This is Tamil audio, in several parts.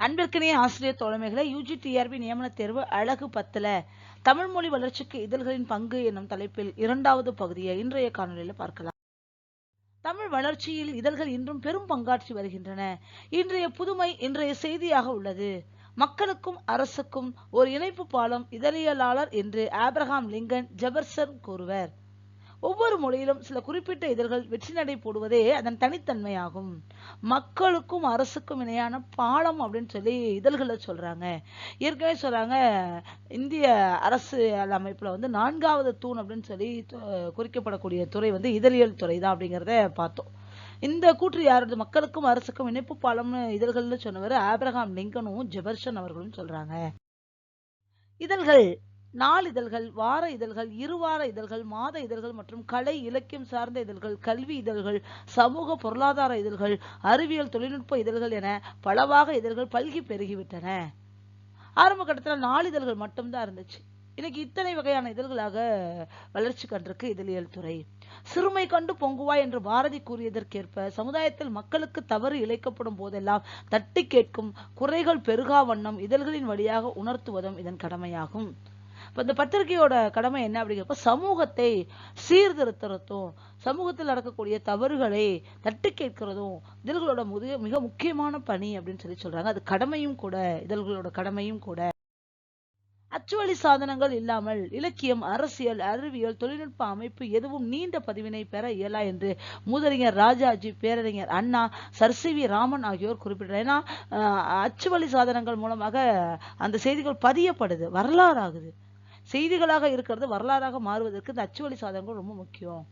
அன்பிற்கினிய ஆசிரியர் தோழமைகளை யூஜி டிஆர்பி நியமன தேர்வு அழகு பத்தில் தமிழ் மொழி வளர்ச்சிக்கு இதழ்களின் பங்கு என்னும் தலைப்பில் இரண்டாவது பகுதியை இன்றைய காணொலியில் பார்க்கலாம். தமிழ் வளர்ச்சியில் இதழ்கள் இன்றும் பெரும் பங்காற்றி வருகின்றன. இன்றைய புதுமை இன்றைய செய்தியாக உள்ளது. மக்களுக்கும் அரசுக்கும் ஒரு இணைப்பு பாலம் இதழியலாளர் என்று ஆப்ரஹாம் லிங்கன் ஜெபர்சன் கூறுவர். ஒவ்வொரு மொழியிலும் சில குறிப்பிட்ட இதழ்கள் வெற்றி நடை போடுவதே அதன் தனித்தன்மையாகும். மக்களுக்கும் அரசுக்கும் இணையான பாலம் அப்படின்னு சொல்லி இதழ்களை சொல்றாங்க. ஏற்கனவே சொல்றாங்க இந்திய அரசு அமைப்புல வந்து நான்காவது தூண் அப்படின்னு சொல்லி குறிக்கப்படக்கூடிய துறை வந்து இதழியல் துறை தான் அப்படிங்கிறத பார்த்தோம். இந்த கூற்று யாரது? மக்களுக்கும் அரசுக்கும் இணைப்பு பாலம்னு இதழ்கள்னு சொன்னவர் ஆப்ரஹாம் லிங்கனும் ஜெபர்சன் அவர்களும் சொல்றாங்க. இதழ்கள் நாளிதழ்கள் வார இதழ்கள் இருவார இதழ்கள் மாத இதழ்கள் மற்றும் கலை இலக்கியம் சார்ந்த இதழ்கள் கல்வி இதழ்கள் சமூக பொருளாதார இதழ்கள் அறிவியல் தொழில்நுட்ப இதழ்கள் என பலவாக இதழ்கள் பல்கி பெருகிவிட்டன. ஆரம்ப கட்டத்தில் நாளிதழ்கள் மட்டும்தான் இருந்துச்சு. இன்னைக்கு இத்தனை வகையான இதழ்களாக வளர்ச்சி கண்டிருக்கு இதழியல் துறை. சிறுமை கண்டு பொங்குவாய் என்று பாரதி கூறியதற்கேற்ப சமுதாயத்தில் மக்களுக்கு தவறு இழைக்கப்படும் போதெல்லாம் தட்டி கேட்கும் குறைகள் பெருகா வண்ணம் இதழ்களின் வழியாக உணர்த்துவதும் இதன் கடமையாகும். இப்போ இந்த பத்திரிகையோட கடமை என்ன அப்படிங்கிறப்ப சமூகத்தை சீர்திருத்துறதும் சமூகத்தில் நடக்கக்கூடிய தவறுகளை தட்டி கேட்கிறதும் இதழ்களோட முது மிக முக்கியமான பணி அப்படின்னு சொல்லி சொல்றாங்க. அது கடமையும் கூட இதழ்களோட கடமையும் கூட. அச்சுவழி சாதனங்கள் இல்லாமல் இலக்கியம் அரசியல் அறிவியல் தொழில்நுட்ப அமைப்பு எதுவும் நீண்ட பதிவினை பெற இயலா என்று மூதறிஞர் ராஜாஜி பேரறிஞர் Anna Sir C V Raman ஆகியோர் குறிப்பிட்டார் ஏன்னா அஹ், அச்சுவழி சாதனங்கள் மூலமாக அந்த செய்திகள் பதியப்படுது வரலாறு ஆகுது செய்திகளாக இருக்கிறது வரலாறாக மாறுவதற்கு இந்த அச்சுவழி சாதனங்கள் ரொம்ப முக்கியம்.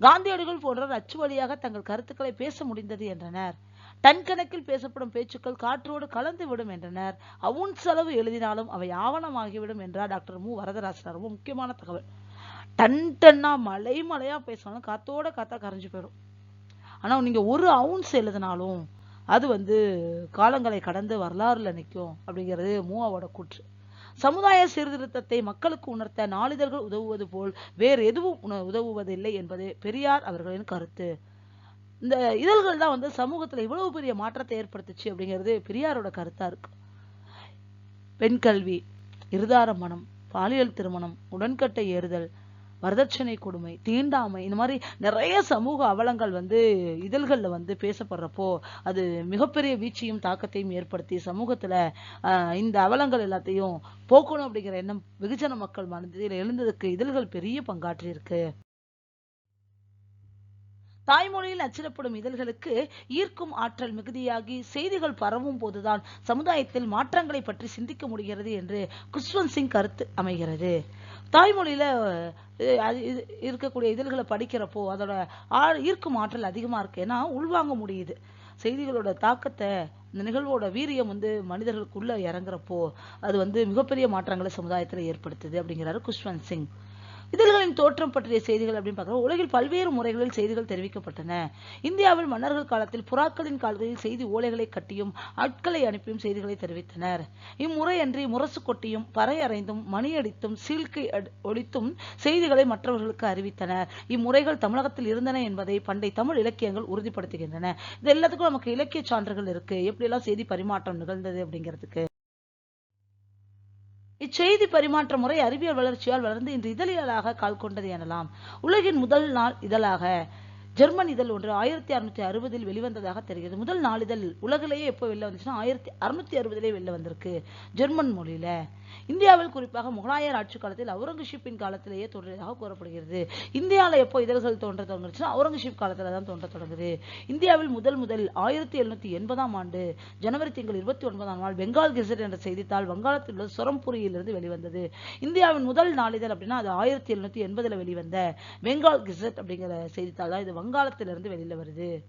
காந்தியடிகள் போன்றவர் அச்சு வழியாக தங்கள் கருத்துக்களை பேச முடிந்தது என்றனர். டன் கணக்கில் பேசப்படும் பேச்சுக்கள் காற்றோடு கலந்து விடும் என்றனர். அவுன்ஸ் அளவு எழுதினாலும் அவை ஆவணமாகிவிடும் என்றார் டாக்டர் மு. வரதராசனார் ரொம்ப முக்கியமான தகவல். டன் டன்னா மலை மலையா பேசினாலும் காத்தோட காத்தா கரைஞ்சு போயிடும். ஆனா நீங்க ஒரு அவுன்ஸ் எழுதினாலும் அது வந்து காலங்களை கடந்து வரலாறுல நிற்கும் அப்படிங்கிறது மூவாவோட கூற்று. சமுதாய சீர்திருத்தத்தை மக்களுக்கு உணர்த்த நாளிதழ்கள் உதவுவது போல் வேறு எதுவும் உதவுவதில்லை என்பது பெரியார் அவர்களின் கருத்து. இந்த இதழ்கள் தான் வந்து சமூகத்துல இவ்வளவு பெரிய மாற்றத்தை ஏற்படுத்துச்சு அப்படிங்கிறது பெரியாரோட கருத்தா இருக்கு. பெண் கல்வி இருதார மனம் பாலியல் திருமணம் உடன்கட்டை ஏறுதல் வரதட்சணை கொடுமை தீண்டாமை இந்த மாதிரி நிறைய சமூக அவலங்கள் வந்து இதழ்கள்ல வந்து பேசப்படுறப்போ அது மிகப்பெரிய வீழ்ச்சியும் தாக்கத்தையும் ஏற்படுத்தி சமூகத்துல ஆஹ், இந்த அவலங்கள் எல்லாத்தையும் போக்கணும் அப்படிங்கிற எண்ணம் வெகுஜன மக்கள் மனதில் எழுந்ததுக்கு இதழ்கள் பெரிய பங்காற்றி இருக்கு தாய்மொழியில் அச்சிடப்படும் இதழ்களுக்கு ஈர்க்கும் ஆற்றல் மிகுதியாகி செய்திகள் பரவும் போதுதான் சமுதாயத்தில் மாற்றங்களை பற்றி சிந்திக்க முடிகிறது என்று குஷ்வந்த் சிங் கருத்து அமைகிறது. தாய்மொழியில இருக்கக்கூடிய இதழ்களை படிக்கிறப்போ அதோட ஆ- ஈர்க்கும் ஆற்றல் அதிகமா இருக்கு. ஏன்னா உள்வாங்க முடியுது. செய்திகளோட தாக்கத்தை இந்த நிகழ்வோட வீரியம் வந்து மனிதர்களுக்குள்ள இறங்குறப்போ அது வந்து மிகப்பெரிய மாற்றங்களை சமுதாயத்துல ஏற்படுத்துது அப்படிங்கிறாரு குஷ்வந்த் சிங். இதழ்களின் தோற்றம் பற்றிய செய்திகள் அப்படின்னு பார்க்குறோம். உலகில் பல்வேறு முறைகளில் செய்திகள் தெரிவிக்கப்பட்டன. இந்தியாவில் மன்னர்கள் காலத்தில் புறாக்களின் கால்களில் செய்தி ஓலைகளை கட்டியும் ஆட்களை அனுப்பியும் செய்திகளை தெரிவித்தனர். இம்முறையன்றி முரசு கொட்டியும் பறை அறைந்தும் மணியடித்தும் சீழ்க்கை அடி- செய்திகளை மற்றவர்களுக்கு அறிவித்தனர் இம்முறைகள் தமிழகத்தில் இருந்தன என்பதை பண்டை தமிழ் இலக்கியங்கள் உறுதிப்படுத்துகின்றன. இது எல்லாத்துக்கும் நமக்கு இலக்கிய சான்றுகள் இருக்கு. எப்படியெல்லாம் செய்தி பரிமாற்றம் நிகழ்ந்தது அப்படிங்கிறதுக்கு. இச்செய்தி பரிமாற்ற முறை அறிவியல் வளர்ச்சியால் வளர்ந்து இன்று இதழியலாக கால் கொண்டது எனலாம். உலகின் முதல் நாள் இதழாக. ஜெர்மன் இதழ் ஒன்று ஆயிரத்தி அறுநூத்தி அறுபதில் வெளிவந்ததாக தெரிகிறது. முதல் நாளிதழ் உலகிலேயே எப்போ வெளில வந்துச்சுன்னா ஆயிரத்தி அறுநூத்தி அறுபதிலே வெளில வந்திருக்கு ஜெர்மன் மொழியில. இந்தியாவில் குறிப்பாக முகலாயர் ஆட்சி காலத்தில் அவுரங்கசீப்பின் காலத்திலேயே தோன்றியதாக கூறப்படுகிறது. இந்தியாவில் எப்போ இதழ்கள் தோன்ற தொடங்குச்சுன்னா அவுரங்கசீப் காலத்தில் தான் தோன்ற தொடங்குது. இந்தியாவில் முதல் முதல் ஆயிரத்தி எழுநூத்தி எண்பதாம் ஆண்டு ஜனவரி திங்கள் இருபத்தி ஒன்பதாம் நாள் பெங்கால் கெசட் என்ற செய்தித்தாள் வங்காளத்தில் உள்ள சொரம்புரியிலிருந்து வெளிவந்தது. இந்தியாவின் முதல் நாளிதழ் அப்படின்னா அது ஆயிரத்தி எழுநூத்தி எண்பதுல வெளிவந்த பெங்கால் கெசட் அப்படிங்கிற செய்தித்தாள் தான். இது வங்காளத்திலிருந்து வெளியில வருது.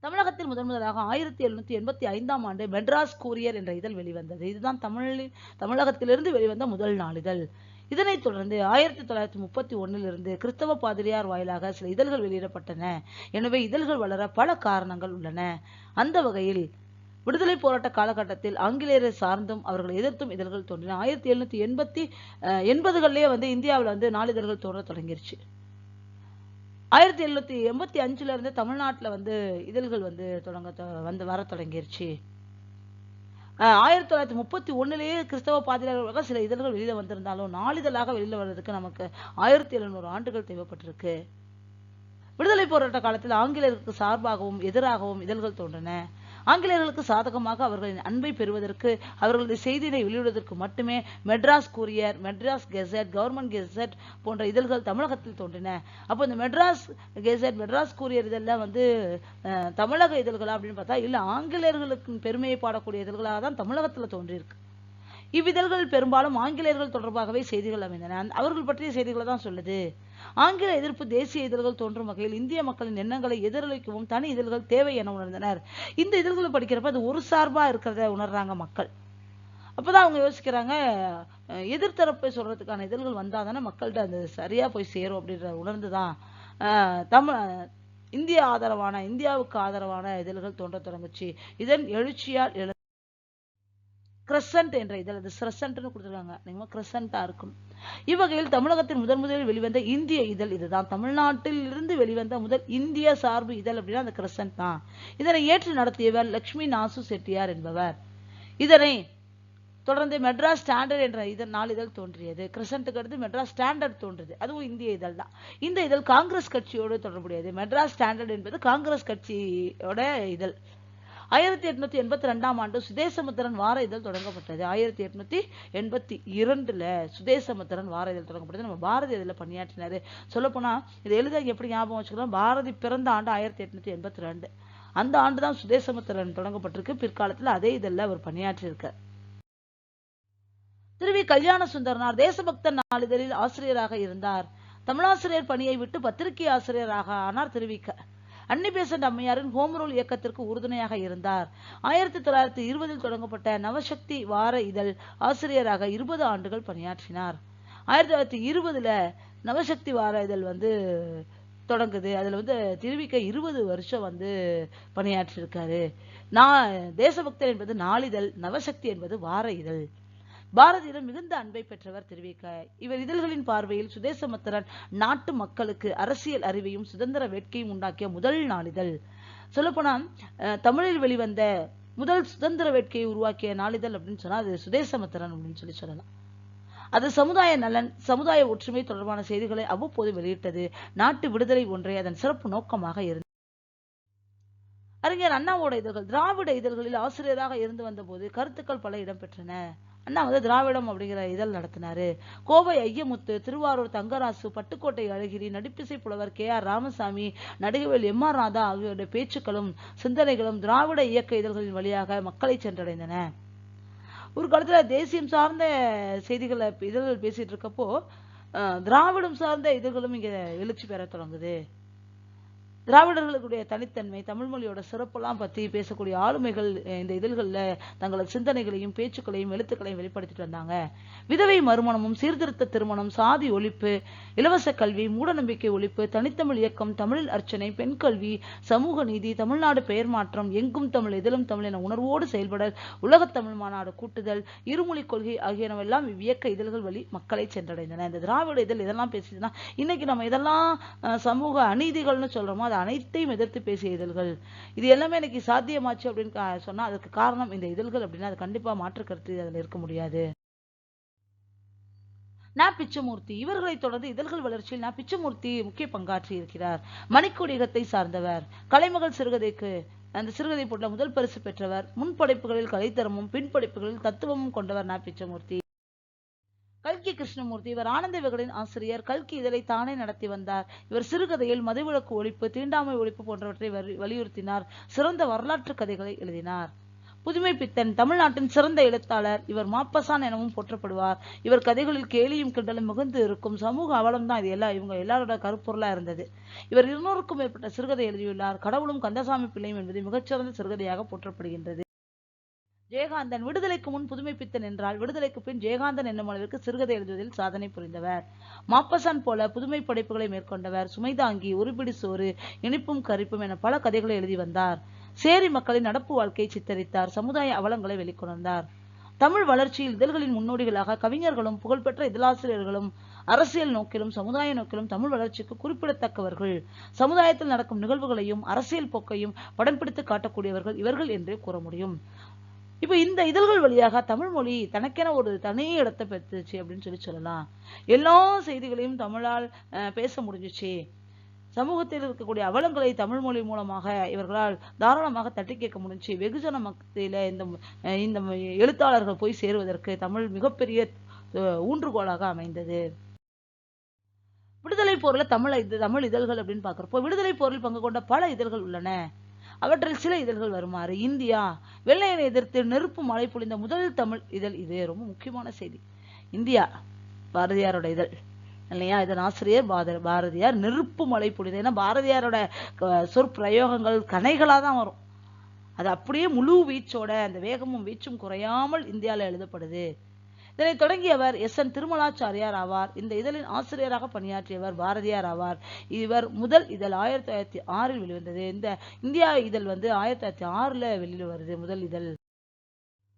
தமிழகத்தில் முதன் முதலாக ஆயிரத்தி எழுநூத்தி எண்பத்தி ஐந்தாம் ஆண்டு மெட்ராஸ் கூரியர் என்ற இதழ் வெளிவந்தது. இதுதான் தமிழில் தமிழகத்திலிருந்து வெளிவந்த முதல் நாளிதழ். இதனைத் தொடர்ந்து ஆயிரத்தி தொள்ளாயிரத்தி முப்பத்தி ஒன்னிலிருந்து கிறிஸ்தவ பாதிரியார் வாயிலாக சில இதழ்கள் வெளியிடப்பட்டன. எனவே இதழ்கள் வளர பல காரணங்கள் உள்ளன. அந்த வகையில் விடுதலை போராட்ட காலகட்டத்தில் ஆங்கிலேயரை சார்ந்தும் அவர்களை எதிர்த்தும் இதழ்கள் தோன்றின. ஆயிரத்தி எழுநூத்தி எண்பத்தி அஹ், வந்து இந்தியாவில் வந்து நாளிதழ்கள் தோன்ற தொடங்கிருச்சு. ஆயிரத்தி எழுநூத்தி எண்பத்தி அஞ்சுல இருந்து தமிழ்நாட்டுல வந்து இதழ்கள் வந்து தொடங்க வந்து வர தொடங்கிருச்சு. ஆயிரத்தி தொள்ளாயிரத்தி முப்பத்தி ஒண்ணுலயே கிறிஸ்தவ பாதிரியார்களாக சில இதழ்கள் வெளியில வந்திருந்தாலும் நாளிதழாக வெளியில வர்றதுக்கு நமக்கு ஆயிரத்தி எழுநூறு ஆண்டுகள் தேவைப்பட்டிருக்கு. விடுதலை போராட்ட காலத்தில் ஆங்கிலேயருக்கு சார்பாகவும் எதிராகவும் இதழ்கள் தோன்றின. ஆங்கிலேயர்களுக்கு சாதகமாக அவர்களின் அன்பை பெறுவதற்கு அவர்களது செய்தியை வெளியிடுவதற்கு மட்டுமே Madras Courier Madras Gazette Government Gazette போன்ற இதழ்கள் தமிழகத்தில் தோன்றின. அப்போ இந்த மெட்ராஸ் கெசட் மெட்ராஸ் கூரியர் இதெல்லாம் வந்து தமிழக இதழ்களா அப்படின்னு பார்த்தா இல்லை ஆங்கிலேயர்களுக்கு பெருமையை பாடக்கூடிய இதழ்களாக தான் தமிழகத்தில் தோன்றியிருக்கு. இவ்விதழ்கள் பெரும்பாலும் ஆங்கிலேயர்கள் தொடர்பாகவே செய்திகள் அமைந்தன. அவர்கள் பற்றிய செய்திகளை தான் சொல்லுது. ஆங்கில எதிர்ப்பு தேசிய இதழ்கள் தோன்றும் வகையில் இந்திய மக்களின் எண்ணங்களை எதிரொலிக்கவும் தனி இதழ்கள் தேவை என உணர்ந்தனர். இந்த இதழ்களை படிக்கிறப்ப அது ஒரு சார்பா இருக்கிறத உணர்றாங்க மக்கள். அப்பதான் அவங்க யோசிக்கிறாங்க எதிர்த்தரப்பை சொல்றதுக்கான இதழ்கள் வந்தாதானே மக்கள்கிட்ட அது சரியா போய் சேரும் அப்படின்ற உணர்ந்துதான் தமிழ் இந்திய ஆதரவான இந்தியாவுக்கு ஆதரவான இதழ்கள் தோன்ற தொடங்குச்சு. இதன் எழுச்சியால் எழு கிரசன்ட் என்ற இதில் அது கிரசன்ட்னு கொடுத்துருக்காங்க. நீங்கள் கிரசண்டாக இருக்கும். இவ்வகையில் தமிழகத்தின் முதன் முதலில் வெளிவந்த இந்திய இதழ் இதுதான். தமிழ்நாட்டில் இருந்து வெளிவந்த முதல் இந்திய சார்பு இதழ் அப்படின்னா அந்த கிரசன்ட் தான். இதனை ஏற்று நடத்தியவர் லக்ஷ்மி நாசு செட்டியார் என்பவர். இதனை தொடர்ந்து மெட்ராஸ் ஸ்டாண்டர்ட் என்ற இதழ் நாளிதழ் தோன்றியது. கிரசண்ட்டுக்கு அடுத்து மெட்ராஸ் ஸ்டாண்டர்ட் தோன்றுது அதுவும் இந்திய இதழ் தான். இந்த இதழ் காங்கிரஸ் கட்சியோடு தொடர்புடையது. மெட்ராஸ் ஸ்டாண்டர்ட் என்பது காங்கிரஸ் கட்சியோட இதழ். ஆயிரத்தி எட்நூத்தி எண்பத்தி ரெண்டாம் ஆண்டு சுதேசமுத்திரன் வார இதழ் தொடங்கப்பட்டது. ஆயிரத்தி எட்நூத்தி எண்பத்தி இரண்டுல சுதேசமுத்திரன் வார இதழ் தொடங்கப்பட்டது. நம்ம பாரதி இதில் பணியாற்றினாரு. சொல்லப்போனா இதை எழுத எப்படி ஞாபகம் வச்சுக்கலாம் பாரதி பிறந்த ஆண்டு ஆயிரத்தி எட்நூத்தி எண்பத்தி ரெண்டு. அந்த ஆண்டு தான் சுதேசமுத்திரன் தொடங்கப்பட்டிருக்கு. பிற்காலத்துல அதே இதழில் அவர் பணியாற்றியிருக்கார். திருவி கல்யாண சுந்தரனார் தேசபக்தர் நாளிதழில் ஆசிரியராக இருந்தார். தமிழாசிரியர் பணியை விட்டு பத்திரிகை ஆசிரியராக ஆனார் திருவிக்க. அன்னி அம்மையாரின் ஹோம் ரூல் இயக்கத்திற்கு உறுதுணையாக இருந்தார். ஆயிரத்தி தொள்ளாயிரத்தி இருபதில் தொடங்கப்பட்ட நவசக்தி வார இதழ் ஆசிரியராக இருபது ஆண்டுகள் பணியாற்றினார். ஆயிரத்தி தொள்ளாயிரத்தி இருபதுல நவசக்தி வார இதழ் வந்து தொடங்குது. அதுல வந்து திருவிக்க இருபது வருஷம் வந்து பணியாற்றியிருக்காரு நான் தேசபக்தர் என்பது நாளிதழ் நவசக்தி என்பது வார இதழ். பாரதியிடம் மிகுந்த அன்பை பெற்றவர் திருவிக்க இவர் இதழ்களின் பார்வையில் சுதேசமுத்திரன் நாட்டு மக்களுக்கு அரசியல் அறிவையும் சுதந்திர வேட்கையும் உண்டாக்கிய முதல் நாளிதழ். சொல்லப்போனால் தமிழில் வெளிவந்த முதல் சுதந்திர வேட்கையை உருவாக்கிய நாளிதழ் அப்படின்னு சொன்னால் அது சுதேசமுத்திரன் அப்படின்னு சொல்லி சொல்லலாம். அது சமுதாய நலன் சமுதாய ஒற்றுமை தொடர்பான செய்திகளை அவ்வப்போது வெளியிட்டது. நாட்டு விடுதலை ஒன்றே அதன் சிறப்பு நோக்கமாக இருந்தது. அறிஞர் அண்ணாவோட இதழ்கள் திராவிட இதழ்களில் ஆசிரியராக இருந்து வந்தபோது கருத்துக்கள் பல இடம்பெற்றன. அண்ணா வந்து திராவிடம் அப்படிங்கிற இதழ் நடத்தினாரு. கோவை ஐயமுத்து திருவாரூர் தங்கராசு பட்டுக்கோட்டை அழகிரி நடிப்பிசை புலவர் கே ஆர் ராமசாமி நடிகவேல் எம் ஆர் ராதா ஆகியோருடைய பேச்சுக்களும் சிந்தனைகளும் திராவிட இயக்க இதழ்களின் வழியாக மக்களை சென்றடைந்தன. ஒரு காலத்தில் தேசியம் சார்ந்த செய்திகளை இதழ்கள் பேசிட்டு இருக்கப்போ திராவிடம் சார்ந்த இதழ்களும் இங்கே எழுச்சி பெற தொடங்குது. திராவிடர்களுடைய தனித்தன்மை தமிழ் மொழியோட சிறப்பெல்லாம் பத்தி பேசக்கூடிய ஆளுமைகள் இந்த இதழ்கள்ல தங்களது சிந்தனைகளையும் பேச்சுக்களையும் எழுத்துக்களையும் வெளிப்படுத்திட்டு வந்தாங்க. விதவை மறுமணமும் சீர்திருத்த திருமணம் சாதி ஒழிப்பு இலவச கல்வி மூடநம்பிக்கை ஒழிப்பு தனித்தமிழ் இயக்கம் தமிழில் அர்ச்சனை பெண் கல்வி சமூக நீதி தமிழ்நாடு பெயர் மாற்றம் எங்கும் தமிழ் எதிலும் தமிழ் என உணர்வோடு செயல்படல் உலகத் தமிழ் மாநாடு கூட்டுதல் இருமொழிக் கொள்கை ஆகியனவெல்லாம் இவ்வியக்க இதழ்கள் வழி மக்களை சென்றடைந்தன. இந்த திராவிட இதழ் இதெல்லாம் பேசிதுன்னா இன்னைக்கு நம்ம இதெல்லாம் சமூக அநீதிகள்னு சொல்றோமோ அது அனைத்தையும் எதிர்த்து பேசிய இதழ்கள். இது எல்லாமே இன்னைக்கு சாத்தியமாச்சு அப்படின்னு சொன்னால் சொன்னா அதுக்கு காரணம் இந்த இதழ்கள் அப்படின்னா அது கண்டிப்பாக மாற்று கருத்து அதுல இருக்க முடியாது. நா பிச்சமூர்த்தி. இவர்களை தொடர்ந்து இதழ்கள் வளர்ச்சியில் நா பிச்சமூர்த்தி முக்கிய பங்காற்றி இருக்கிறார் மணிக்கொடிகத்தை சார்ந்தவர். கலைமகள் சிறுகதைக்கு அந்த சிறுகதை போட்ட முதல் பரிசு பெற்றவர். முன்படைப்புகளில் கலைத்தரமும் பின்படைப்புகளில் தத்துவமும் கொண்டவர் நா பிச்சமூர்த்தி. கல்கி கிருஷ்ணமூர்த்தி இவர் ஆனந்த விகடனின் ஆசிரியர் கல்கி இதழை தானே நடத்தி வந்தார். இவர் சிறுகதையில் மதுவிலக்கு ஒழிப்பு தீண்டாமை ஒழிப்பு போன்றவற்றை வரி- வலியுறுத்தினார். சிறந்த வரலாற்று கதைகளை எழுதினார். புதுமை பித்தன் தமிழ்நாட்டின் சிறந்த எழுத்தாளர். இவர் மாப்பசான் எனவும் போற்றப்படுவார். இவர் கதைகளில் கேலியும் கிண்டலும் மிகுந்து இருக்கும் சமூக அவலம் தான் இது எல்லாம் இவங்க எல்லாரோட கருப்பொருளா இருந்தது. இவர் இருநூறுக்கும் மேற்பட்ட சிறுகதை எழுதியுள்ளார். கடவுளும் கந்தசாமி பிள்ளையும் என்பது மிகச்சிறந்த சிறுகதையாக போற்றப்படுகின்றது. ஜெயகாந்தன் விடுதலைக்கு முன் புதுமைப்பித்தன் என்றால் விடுதலைக்கு பின் ஜெயகாந்தன் என்னும் அளவிற்கு சிறுகதை எழுதுவதில் சாதனை புரிந்தவர். மாப்பசான் போல புதுமை படைப்புகளை மேற்கொண்டவர் சுமைதாங்கி உருபிடி சோறு இனிப்பும் கரிப்பும் என பல கதைகளை எழுதி வந்தார். சேரி மக்களின் நடப்பு வாழ்க்கையை சித்தரித்தார் சமுதாய அவலங்களை வெளிக்கொணர்ந்தார். தமிழ் வளர்ச்சியில் இதழ்களின் முன்னோடிகளாக கவிஞர்களும் புகழ்பெற்ற இதழாசிரியர்களும் அரசியல் நோக்கிலும் சமுதாய நோக்கிலும் தமிழ் வளர்ச்சிக்கு குறிப்பிடத்தக்கவர்கள். சமுதாயத்தில் நடக்கும் நிகழ்வுகளையும் அரசியல் போக்கையும் படம் பிடித்து காட்டக்கூடியவர்கள் இவர்கள் என்றே கூற முடியும். இப்ப இந்த இதழ்கள் வழியாக தமிழ் மொழி தனக்கென ஒரு தனி இடத்தை பெற்றுச்சு அப்படின்னு சொல்லி சொல்லலாம். எல்லா செய்திகளையும் தமிழால் பேச முடிஞ்சுச்சு. சமூகத்தில் இருக்கக்கூடிய அவலங்களை தமிழ் மொழி மூலமாக இவர்களால் தாராளமாக தட்டி கேட்க முடிஞ்சு வெகுஜன மத்தியில இந்த இந்த எழுத்தாளர்கள் போய் சேருவதற்கு தமிழ் மிகப்பெரிய ஊன்றுகோலாக அமைந்தது. விடுதலை போர்ல தமிழ் இது தமிழ் இதழ்கள் அப்படின்னு பார்க்குறப்போ விடுதலை போரில் பங்கு கொண்ட பல இதழ்கள் உள்ளன. அவற்றில் சில இதழ்கள் வருமாறு. இந்தியா வெள்ளையனை எதிர்த்து நெருப்பு மழை பொழிந்த முதல் தமிழ் இதழ் இது. ரொம்ப முக்கியமான செய்தி. இந்தியா பாரதியாரோட இதழ். இல்லையா? இதன் ஆசிரியர் பாத பாரதியார் நெருப்பு மழை பொழிந்த ஏன்னா பாரதியாரோட சொற்பிரயோகங்கள் கனைகளாக தான் வரும். அது அப்படியே முழு வீச்சோட அந்த வேகமும் வீச்சும் குறையாமல் இந்தியால எழுதப்படுது. இதனை தொடங்கியவர் எஸ் என் திருமலாச்சாரியார் ஆவார். இந்த இதழின் ஆசிரியராக பணியாற்றியவர் பாரதியார் ஆவார். இவர் முதல் இதழ் ஆயிரத்தி தொள்ளாயிரத்தி ஆறில் வெளிவந்தது. இந்த இந்தியா இதழ் வந்து ஆயிரத்தி தொள்ளாயிரத்தி ஆறில் வெளியில் வருது முதல் இதழ்.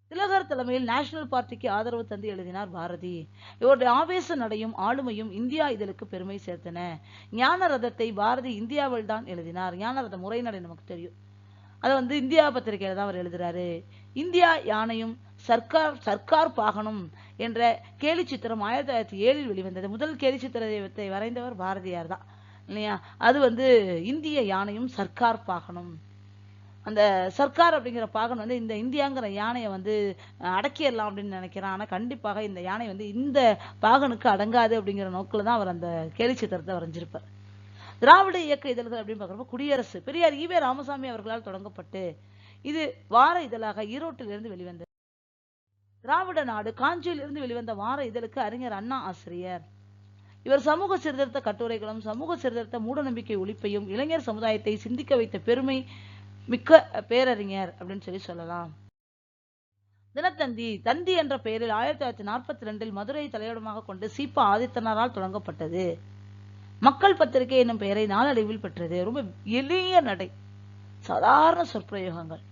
திலகர் தலைமையில் நேஷனல் பார்ட்டிக்கு ஆதரவு தந்து எழுதினார் பாரதி. இவருடைய ஆவேச நடையும் ஆளுமையும் இந்தியா இதழுக்கு பெருமை சேர்த்தன. ஞான ரதத்தை பாரதி இந்தியாவில் தான் எழுதினார். ஞான ரத முறைநடை நமக்கு தெரியும். அதை வந்து இந்தியா பத்திரிகையில தான் அவர் எழுதுறாரு. இந்தியா யானையும் சர்க்கார் சர்க்கார் பாகனும் என்ற கேலி சித்திரம் ஆயிரத்தி தொள்ளாயிரத்தி ஏழில் வெளிவந்தது. முதல் கேலி சித்திரத்தை வரைந்தவர் பாரதியார் தான். இல்லையா? அது வந்து இந்திய யானையும் சர்க்கார் பாகனும். அந்த சர்க்கார் அப்படிங்கிற பாகன் வந்து இந்த இந்தியாங்கிற யானையை வந்து அஹ், அடக்கிடலாம் அப்படின்னு நினைக்கிறான். ஆனா கண்டிப்பாக இந்த யானை வந்து இந்த பாகனுக்கு அடங்காது அப்படிங்கிற நோக்கில் தான் அவர் அந்த கேலி சித்திரத்தை வரைஞ்சிருப்பார். திராவிட இயக்க இதழ்கள் அப்படின்னு பார்க்குறப்ப குடியரசு பெரியார் ஈவே ராமசாமி அவர்களால் தொடங்கப்பட்டு இது வார இதழாக ஈரோட்டிலிருந்து வெளிவந்தது. திராவிட நாடு காஞ்சியில் இருந்து வெளிவந்த வார இதழுக்கு அறிஞர் அண்ணா ஆசிரியர். இவர் சமூக சீர்திருத்த கட்டுரைகளும் சமூக சீர்திருத்த மூடநம்பிக்கை ஒழிப்பையும் இளைஞர் சமுதாயத்தை சிந்திக்க வைத்த பெருமை மிக்க பேரறிஞர் அப்படின்னு சொல்லி சொல்லலாம். தினத்தந்தி தந்தி என்ற பெயரில் ஆயிரத்தி தொள்ளாயிரத்தி நாற்பத்தி ரெண்டில் மதுரை தலையிடமாக கொண்டு சீப்பா ஆதித்தனாரால் தொடங்கப்பட்டது. மக்கள் பத்திரிகை என்னும் பெயரை நாளடைவில் பெற்றது. ரொம்ப எளிய நடை. சாதாரண சொற்பிரயோகங்கள்.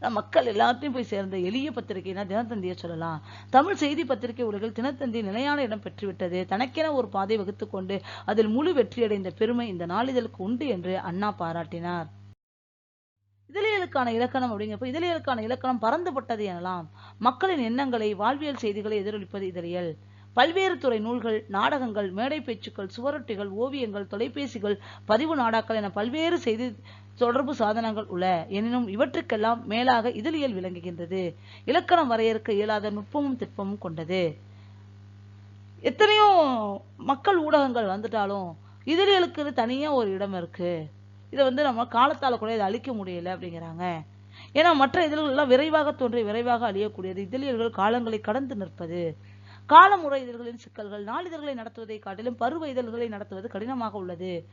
மக்கள் எல்லாத்தையும் போய் சேர்ந்த எளிய பத்திரிகைனா தினத்தந்தியை சொல்லலாம். தமிழ் செய்தி பத்திரிகை உலகில் தினத்தந்தி நிலையான இடம் பெற்றுவிட்டது. தனக்கென ஒரு பாதை வகுத்து கொண்டு அதில் முழு வெற்றியடைந்த பெருமை இந்த நாளிதழுக்கு உண்டு என்று அண்ணா பாராட்டினார். இதழியலுக்கான இலக்கணம் அப்படிங்கிறப்ப இதழியலுக்கான இலக்கணம் பறந்துபட்டது எனலாம். மக்களின் எண்ணங்களை வாழ்வியல் செய்திகளை எதிரொலிப்பது இதழியல். பல்வேறு துறை நூல்கள் நாடகங்கள் மேடை பேச்சுக்கள் சுவரொட்டிகள் ஓவியங்கள் தொலைபேசிகள் பதிவு நாடாக்கள் என பல்வேறு செய்தி தொடர்பு சாதனங்கள் உள்ள எனினும் இவற்றுக்கெல்லாம் மேலாக இதழியல் விளங்குகின்றது. இலக்கணம் வரையறுக்க இயலாத நுட்பமும் திட்பமும் கொண்டது. எத்தனையோ மக்கள் ஊடகங்கள் வந்துட்டாலும் இதழியலுக்கு தனியா ஒரு இடம் இருக்கு. இதை வந்து நம்ம காலத்தால கூட இதை அழிக்க முடியல அப்படிங்கிறாங்க. ஏன்னா மற்ற இதழ்கள் எல்லாம் விரைவாக தோன்றி விரைவாக அழியக்கூடியது. இதழியல்கள் காலங்களை கடந்து நிற்பது. காலமுறை இதழ்களின் சிக்கல்கள் நாளிதழ்களை நடத்துவதை காட்டிலும் பருவ இதழ்களை நடத்துவது கடினமாக உள்ளது.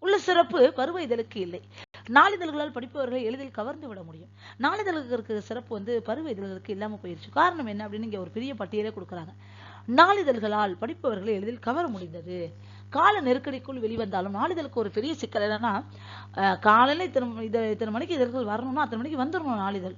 உள்ள சிறப்பு பருவ இதழுக்கு இல்லை. நாளிதழ்களால் படிப்பவர்களை எளிதில் கவர்ந்து விட முடியும். நாளிதழ்களுக்கு இருக்கிற சிறப்பு வந்து பருவ இதழ்களுக்கு இல்லாம போயிருச்சு. காரணம் என்ன அப்படின்னு இங்க ஒரு பெரிய பட்டியலே கொடுக்குறாங்க. நாளிதழ்களால் படிப்பவர்களை எளிதில் கவர முடிந்தது. கால நெருக்கடிக்குள் வெளிவந்தாலும் நாளிதழுக்கு ஒரு பெரிய சிக்கல் என்னன்னா அஹ், காலையில இத்தனை இத- இத்தனை மணிக்கு இதழ்கள் வரணும்னா அத்தனை மணிக்கு வந்துடணும் நாளிதழ்.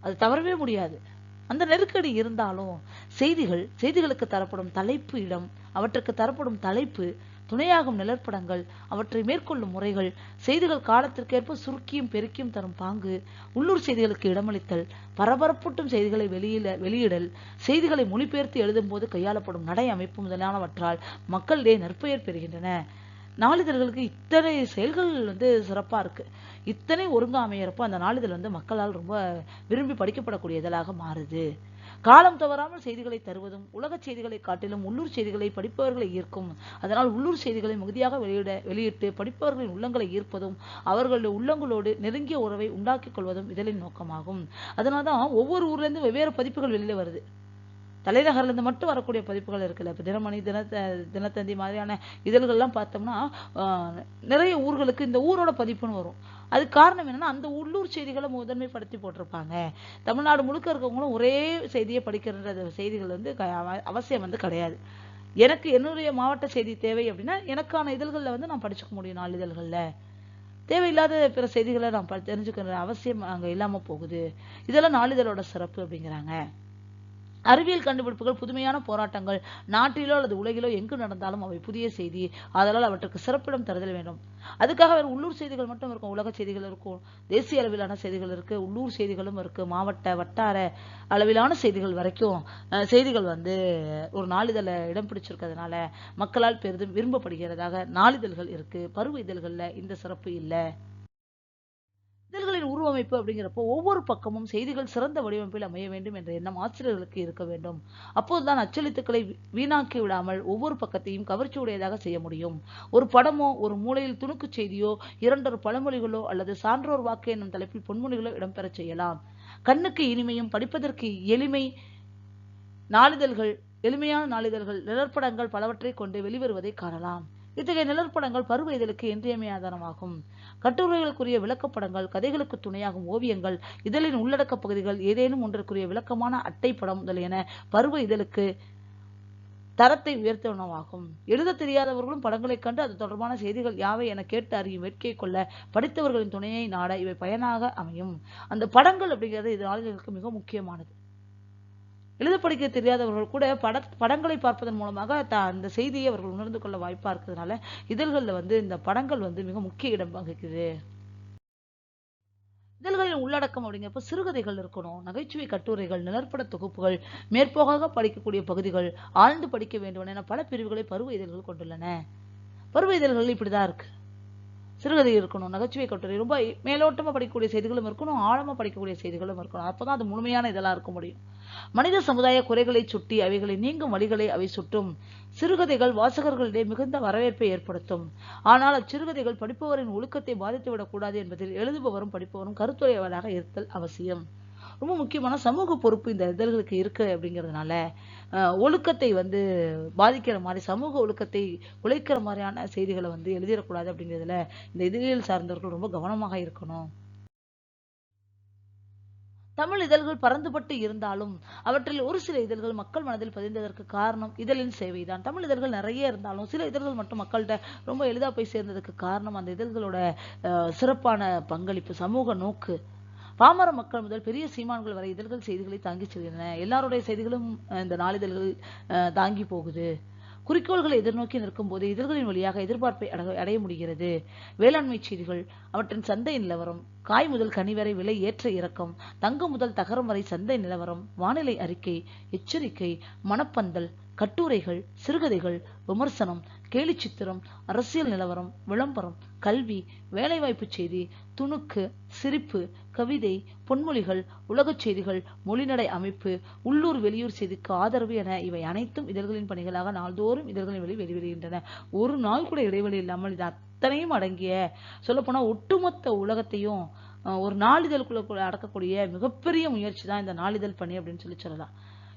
அது தவறவே முடியாது. அந்த நெருக்கடி இருந்தாலும் செய்திகள் செய்திகளுக்கு தரப்படும் தலைப்பு இடம் அவற்றுக்கு தரப்படும் தலைப்பு துணையாகும் நிழற்படங்கள் அவற்றை மேற்கொள்ளும் முறைகள் செய்திகள் காலத்திற்கேற்ப சுருக்கியும் பெருக்கியும் தரும் பாங்கு உள்ளூர் செய்திகளுக்கு இடமளித்தல் பரபரப்பூட்டும் செய்திகளை வெளியில வெளியிடல் செய்திகளை மொழிபெயர்த்து எழுதும் போது கையாளப்படும் நடை அமைப்பு முதலானவற்றால் மக்களிடையே நற்பெயர் பெறுகின்றன. நாளிதழ்களுக்கு இத்தனை செயல்கள் வந்து சிறப்பாக இருக்குது இத்தனை ஒருங்கா அமையிறப்போ அந்த நாளிதழ் வந்து மக்களால் ரொம்ப விரும்பி படிக்கப்படக்கூடிய இதழாக மாறுது. காலம் தவறாமல் செய்திகளை தருவதும் உலக செய்திகளை காட்டிலும் உள்ளூர் செய்திகளை படிப்பவர்களை ஈர்க்கும் அதனால் உள்ளூர் செய்திகளை மிகுதியாக வெளியிட வெளியிட்டு படிப்பவர்களின் உள்ளங்களை ஈர்ப்பதும் அவர்களுடைய உள்ளங்களோடு நெருங்கிய உறவை உண்டாக்கிக் கொள்வதும் இதழின் நோக்கமாகும். அதனாலதான் ஒவ்வொரு ஊர்லேருந்து வெவ்வேறு பதிப்புகள் வெளியில வருது. தலைநகர்ல இருந்து மட்டும் வரக்கூடிய பதிப்புகள் இருக்குல்ல. இப்போ தினமணி தின தினத்தந்தி மாதிரியான இதழ்கள்லாம் பார்த்தோம்னா நிறைய ஊர்களுக்கு இந்த ஊரோட பதிப்புன்னு வரும். அது காரணம் என்னன்னா அந்த உள்ளூர் செய்திகளை முதன்மைப்படுத்தி போட்டிருப்பாங்க. தமிழ்நாடு முழுக்க இருக்கவங்களும் ஒரே செய்தியை படிக்கிற செய்திகள் வந்து அவசியம் வந்து கிடையாது. எனக்கு என்னுடைய மாவட்ட செய்தி தேவை அப்படின்னா எனக்கான இதழ்கள்ல வந்து நான் படிச்சுக்க முடியும் நாளிதழ்களில் தேவையில்லாத பிற செய்திகளை நான் ப- தெரிஞ்சுக்கிற அவசியம் அங்க இல்லாம போகுது. இதெல்லாம் நாளிதழோட சிறப்பு அப்படிங்கிறாங்க. அறிவியல் கண்டுபிடிப்புகள் புதுமையான போராட்டங்கள் நாட்டிலோ அல்லது உலகிலோ எங்கு நடந்தாலும் அவை புதிய செய்தி. அதனால் அவற்றுக்கு சிறப்பிடம் தருதல் வேண்டும். அதுக்காக வேறு உள்ளூர் செய்திகள் மட்டும் இருக்கும். உலக செய்திகள் இருக்கும். தேசிய அளவிலான செய்திகள் இருக்கு. உள்ளூர் செய்திகளும் இருக்கு. மாவட்ட வட்டார அளவிலான செய்திகள் வரைக்கும் அஹ், செய்திகள் வந்து ஒரு நாளிதழ இடம் பிடிச்சிருக்கிறதுனால மக்களால் பெரிதும் விரும்பப்படுகிறதாக நாளிதழ்கள் இருக்கு. பருவ இதழ்களில் இந்த சிறப்பு இல்லை. வடிவமைப்பு அப்படிங்கிறப்போ ஒவ்வொரு பக்கமும் செய்திகள் சிறந்த வடிவமைப்பில் அமைய வேண்டும் என்ற எண்ணம் ஆசிரியர்களுக்கு இருக்க வேண்டும். அப்போதுதான் அச்சலித்துக்களை வீணாக்கி விடாமல் ஒவ்வொரு பக்கத்தையும் கவர்ச்சி உடையதாக செய்ய முடியும். ஒரு படமோ ஒரு மூலையில் துணுக்குச் செய்தியோ இரண்டொரு பழமொழிகளோ அல்லது சான்றோர் வாக்கு என்னும் தலைப்பில் பொன்மொழிகளோ இடம்பெறச் செய்யலாம். கண்ணுக்கு இனிமையும் படிப்பதற்கு எளிமை நாளிதழ்கள் எளிமையான நாளிதழ்கள் நிழற்படங்கள் பலவற்றை கொண்டு வெளிவருவதை காணலாம். இத்தகைய நிழற்படங்கள் பருவ இதழுக்கு இன்றியமையாதனமாகும் கட்டுரைகளுக்குரிய விளக்கப்படங்கள் கதைகளுக்கு துணையாகும் ஓவியங்கள் இதழின் உள்ளடக்க பகுதிகள் ஏதேனும் ஒன்றிற்குரிய விளக்கமான அட்டைப்படம் முதலியன பருவ இதழுக்கு தரத்தை உயர்த்தவனமாகும் எழுதத் தெரியாதவர்களும் படங்களைக் கண்டு அது தொடர்பான செய்திகள் யாவை என கேட்டு அறியும் வேட்கை கொள்ள படித்தவர்களின் துணையை நாட இவை பயனாக அமையும். அந்த படங்கள் அப்படிங்கிறது இது ஆளுநர்களுக்கு மிக முக்கியமானது. எழுத படிக்க தெரியாதவர்கள் கூட பட படங்களை பார்ப்பதன் மூலமாக த அந்த செய்தியை அவர்கள் உணர்ந்து கொள்ள வாய்ப்பா இருக்கிறதுனால இதழ்கள்ல வந்து இந்த படங்கள் வந்து மிக முக்கிய இடம் வகிக்குது. இதழ்களின் உள்ளடக்கம் அப்படிங்கிறப்ப சிறுகதைகள் இருக்கணும் நகைச்சுவை கட்டுரைகள் நிழற்பட தொகுப்புகள் மேற்போகாக படிக்கக்கூடிய பகுதிகள் ஆழ்ந்து படிக்க வேண்டும் என பல பிரிவுகளை பருவ இதழ்கள் கொண்டுள்ளன. பருவ இதழ்கள் இப்படிதான் இருக்கு. சிறுகதை இருக்கணும் நகைச்சுவை கட்டுரை ரொம்ப மேலோட்டமா படிக்கக்கூடிய செய்திகளும் இருக்கணும் ஆழமா படிக்கக்கூடிய செய்திகளும் இருக்கணும். அப்பதான் அது முழுமையான இதெல்லாம் இருக்க முடியும். மனித சமுதாய குறைகளை சுட்டி அவைகளை நீங்கும் வழிகளை அவை சுட்டும். சிறுகதைகள் வாசகர்களிடையே மிகுந்த வரவேற்பை ஏற்படுத்தும். ஆனால் அச்சிறுகதைகள் படிப்பவரின் ஒழுக்கத்தை பாதித்துவிடக் கூடாது என்பதில் எழுதுபவரும் படிப்பவரும் கருத்துரையாளராக இருத்தல் அவசியம். ரொம்ப முக்கியமான சமூக பொறுப்பு இந்த இதழ்களுக்கு இருக்கு அப்படிங்கிறதுனால அஹ், ஒழுக்கத்தை வந்து பாதிக்கிற மாதிரி சமூக ஒழுக்கத்தை உழைக்கிற மாதிரியான செய்திகளை வந்து எழுதிடக்கூடாது அப்படிங்கிறதுல இந்த இதழியல் சார்ந்தவர்கள் ரொம்ப கவனமாக இருக்கணும். தமிழ் இதழ்கள் பறந்துபட்டு இருந்தாலும் அவற்றில் ஒரு சில இதழ்கள் மக்கள் மனதில் பதிந்ததற்கு காரணம் இதழின் சேவைதான். தமிழ் இதழ்கள் நிறைய இருந்தாலும் சில இதழ்கள் மட்டும் மக்கள்கிட்ட ரொம்ப எளிதா போய் சேர்ந்ததுக்கு காரணம் அந்த இதழ்களோட சிறப்பான பங்களிப்பு சமூக நோக்கு. பாமர மக்கள் முதல் பெரிய சீமான்கள் வரை இதழ்கள் செய்திகளை தாங்கி செல்கின்றன. எல்லாருடைய செய்திகளும் இந்த நாளிதழ்கள் தாங்கி போகுது. குறிக்கோள்களை எதிர்நோக்கி நிற்கும் போது இதழ்களின் வழியாக எதிர்பார்ப்பை அடைய முடிகிறது. வேளாண்மை செய்திகள் அவற்றின் சந்தை நிலவரம் காய் முதல் கனி வரை விலை ஏற்ற இறக்கம் தங்கம் முதல் தகரம் வரை சந்தை நிலவரம் வானிலை அறிக்கை எச்சரிக்கை மனப்பந்தல் கட்டுரைகள் சிறுகதைகள் விமர்சனம் கேலிச்சித்திரம் அரசியல் நிலவரம் விளம்பரம் கல்வி வேலைவாய்ப்பு செய்தி துணுக்கு சிரிப்பு கவிதை பொன்மொழிகள் உலகச் செய்திகள் மொழிநடை அமைப்பு உள்ளூர் வெளியூர் செய்திக்கு ஆதரவு என இவை அனைத்தும் இதழ்களின் பணிகளாக நாள்தோறும் இதழ்களின் வெளி வெளிவருகின்றன. ஒரு நாள் கூட இடைவெளி இல்லாமல் இது அத்தனையும் அடங்கிய சொல்லப்போனால் ஒட்டுமொத்த உலகத்தையும் ஒரு நாளிதழ்குள்ள அடக்கக்கூடிய மிகப்பெரிய முயற்சி தான் இந்த நாளிதழ் பணி அப்படின்னு சொல்லி சொல்லலாம்.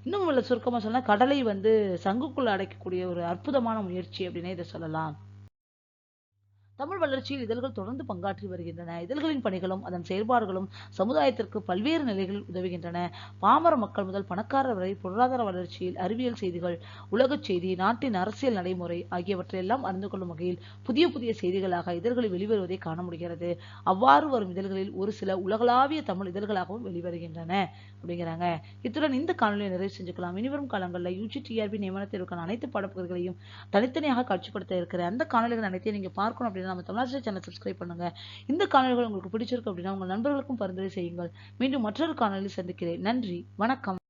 இன்னும் உள்ள சுருக்கமா சொன்னா கடலை வந்து சங்குக்குள்ள அடைக்கக்கூடிய ஒரு அற்புதமான முயற்சி அப்படின்னே இதை சொல்லலாம். தமிழ் வளர்ச்சியில் இதழ்கள் தொடர்ந்து பங்காற்றி வருகின்றன. இதழ்களின் பணிகளும் அதன் செயல்பாடுகளும் சமுதாயத்திற்கு பல்வேறு நிலைகளில் உதவுகின்றன. பாமர மக்கள் முதல் பணக்காரர் வரை பொருளாதார வளர்ச்சியில் அறிவியல் செய்திகள் உலகச் செய்தி நாட்டின் அரசியல் நடைமுறை ஆகியவற்றையெல்லாம் அறிந்து கொள்ளும் வகையில் புதிய புதிய செய்திகளாக இதழ்களில் வெளிவருவதை காண முடிகிறது. அவ்வாறு வரும் இதழ்களில் ஒரு சில உலகளாவிய தமிழ் இதழ்களாகவும் வெளிவருகின்றன. அப்படிங்கிறாங்க. இத்துடன் இந்த காணொலியை நிறைவு செஞ்சுக்கலாம். இனிவரும் காலங்களில் யூஜிடிஆர்பி நியமன தேர்வுக்கான அனைத்து பாடப்பகுதிகளையும் தனித்தனியாக காட்சிப்படுத்த இருக்கிற அந்த காணொலிகள் அனைத்தையும் நீங்க பார்க்கணும் அப்படின்னா நம்ம தமிழாசிரியர் சேனல் சப்ஸ்கிரைப் பண்ணுங்க. இந்த காணொலிகள் உங்களுக்கு பிடிச்சிருக்கு அப்படின்னா உங்கள் நண்பர்களுக்கும் பரிந்துரை செய்யுங்கள். மீண்டும் மற்றொரு காணொலியில் சந்திக்கிறேன். நன்றி. வணக்கம்.